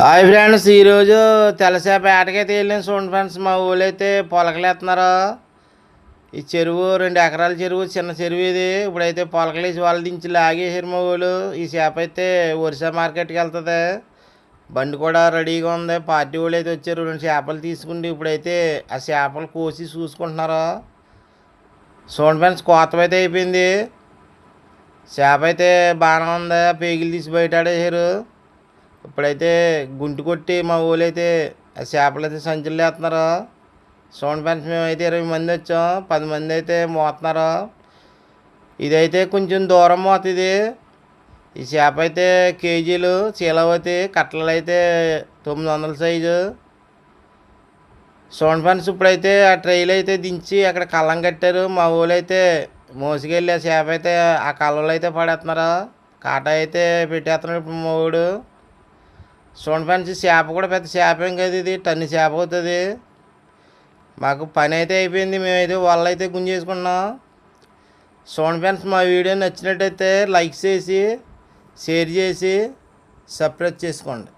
Hi friends ఈరోజు తెల్లసేప ఏటకైతే వెళ్ళాం చూడండి ఫ్రెండ్స్ మా ఊళ్ళైతే పొలకలేస్తున్నారు. ఈ చెరువు రెండు ఎకరాల చెరువు చిన్న చెరువు ఇది. ఇప్పుడైతే పొలకలేసి వేసి వాళ్ళు దించి లాగేసారు మా ఊళ్ళు. ఈ చేప అయితే ఒరిసా మార్కెట్కి వెళ్తుంది. బండి కూడా రెడీగా ఉంది. పార్టీ వాళ్ళు అయితే వచ్చారు. రెండు చేపలు తీసుకుంటే ఇప్పుడైతే ఆ చేపలు కోసి చూసుకుంటున్నారు. చూడండి ఫ్రెండ్స్ కోత అయితే అయిపోయింది. చేప అయితే బాగానే ఉంది. పేగిలు తీసి బయట ఆడేసారు ఇప్పుడైతే గుంటు కొట్టి మా ఊళ్ళైతే ఆ చేపలు అయితే సంచులు వేస్తున్నారు సౌండ్ ఫ్యాన్స్ మేమైతే ఇరవై మంది వచ్చాం. పది మంది అయితే మోస్తున్నారు ఇదైతే కొంచెం దూరం మోతుంది ఈ చేప అయితే కేజీలు చీలవతి కట్టలు అయితే తొమ్మిది వందల సైజు. సౌండ్ ఫ్యాన్స్ ఇప్పుడైతే ఆ ట్రైలు అయితే దించి అక్కడ కళ్ళం కట్టారు. మా ఊళ్ళో అయితే మోసుకెళ్ళి ఆ చేప అయితే ఆ కళ్ళలో అయితే పడేస్తున్నారు కాటా అయితే పెట్టేస్తున్నాడు ఇప్పుడు మా ఊడు. చూడండి ఫ్రెండ్స్ చేప కూడా పెద్ద చేప ఏం కదా ఇది టన్ను చేప అవుతుంది. మాకు పని అయితే అయిపోయింది మేమైతే వాళ్ళు అయితే గుంజేసుకున్నాం చూడండి ఫ్రెండ్స్ మా వీడియో నచ్చినట్టయితే లైక్ చేసి షేర్ చేసి సబ్స్క్రైబ్ చేసుకోండి.